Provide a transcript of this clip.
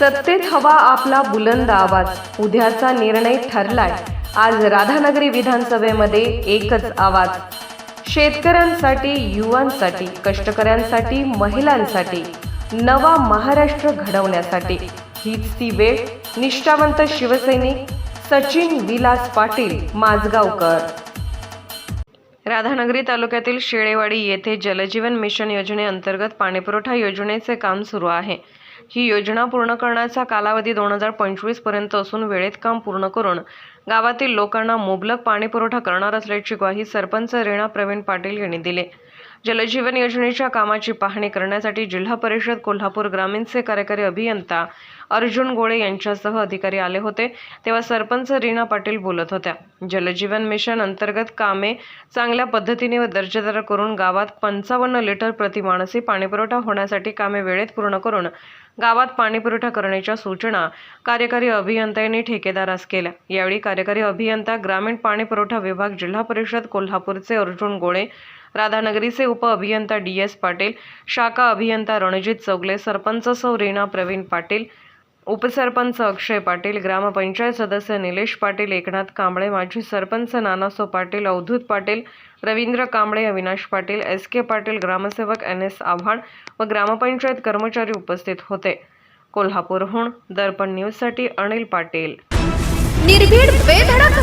सत्तेत हवा आपला बुलंद आवाज. उद्याचा निर्णय ठरलाय. आज राधानगरी विधानसभेमध्ये एकच आवाज. शेतकऱ्यांसाठी युवांसाठी कष्टकऱ्यांसाठी महिलांसाठी नवा महाराष्ट्र घडवण्यासाठी. हीच ती वेळ. निष्ठावंत शिवसैनिक सचिन विलास पाटील माजगावकर. राधानगरी तालुक्यातील शेळेवाडी येथे जलजीवन मिशन योजनेअंतर्गत पाणीपुरवठा योजनेचे काम सुरू आहे. ही योजना पूर्ण करण्याचा कालावधी दोन हजार पंचवीसपर्यंत असून वेळेत काम पूर्ण करून गावातील लोकांना मुबलक पाणीपुरवठा करणार असल्याची ग्वाही सरपंच रेणा प्रवीण पाटील यांनी दिली. जलजीवन योजनेच्या कामाची पाहणी करण्यासाठी जिल्हा परिषद कोल्हापूर ग्रामीणचे कार्यकारी अभियंता अर्जुन गोळे यांच्यासह अधिकारी आले होते. तेव्हा सरपंच रीना पाटील बोलत होत्या. जलजीवन मिशन अंतर्गत कामे चांगल्या पद्धतीने व दर्जेदार करून गावात पंचावन्न लिटर प्रतिमानसी पाणीपुरवठा होण्यासाठी कामे वेळेत पूर्ण करून गावात पाणीपुरवठा करण्याच्या सूचना कार्यकारी अभियंत्यांनी ठेकेदारास केल्या. यावेळी कार्यकारी अभियंता ग्रामीण पाणीपुरवठा विभाग जिल्हा परिषद कोल्हापूरचे अर्जुन गोळे राधानगरीचे उप अभियंता डी एस पाटील शाखा अभियंता रणजित चौगले सरपंच सौ रीना प्रवीण पाटील उपसरपंच अक्षय पाटील ग्रामपंचायत सदस्य निलेश पाटील एकनाथ कांबळे माजी सरपंच नानासो पाटील अवधूत पाटील रवींद्र कांबळे अविनाश पाटील एस के पाटील ग्रामसेवक एन एस आव्हाड व ग्रामपंचायत कर्मचारी उपस्थित होते. कोल्हापूरहून दर्पण न्यूजसाठी अनिल पाटील. निर्भीड बेधडक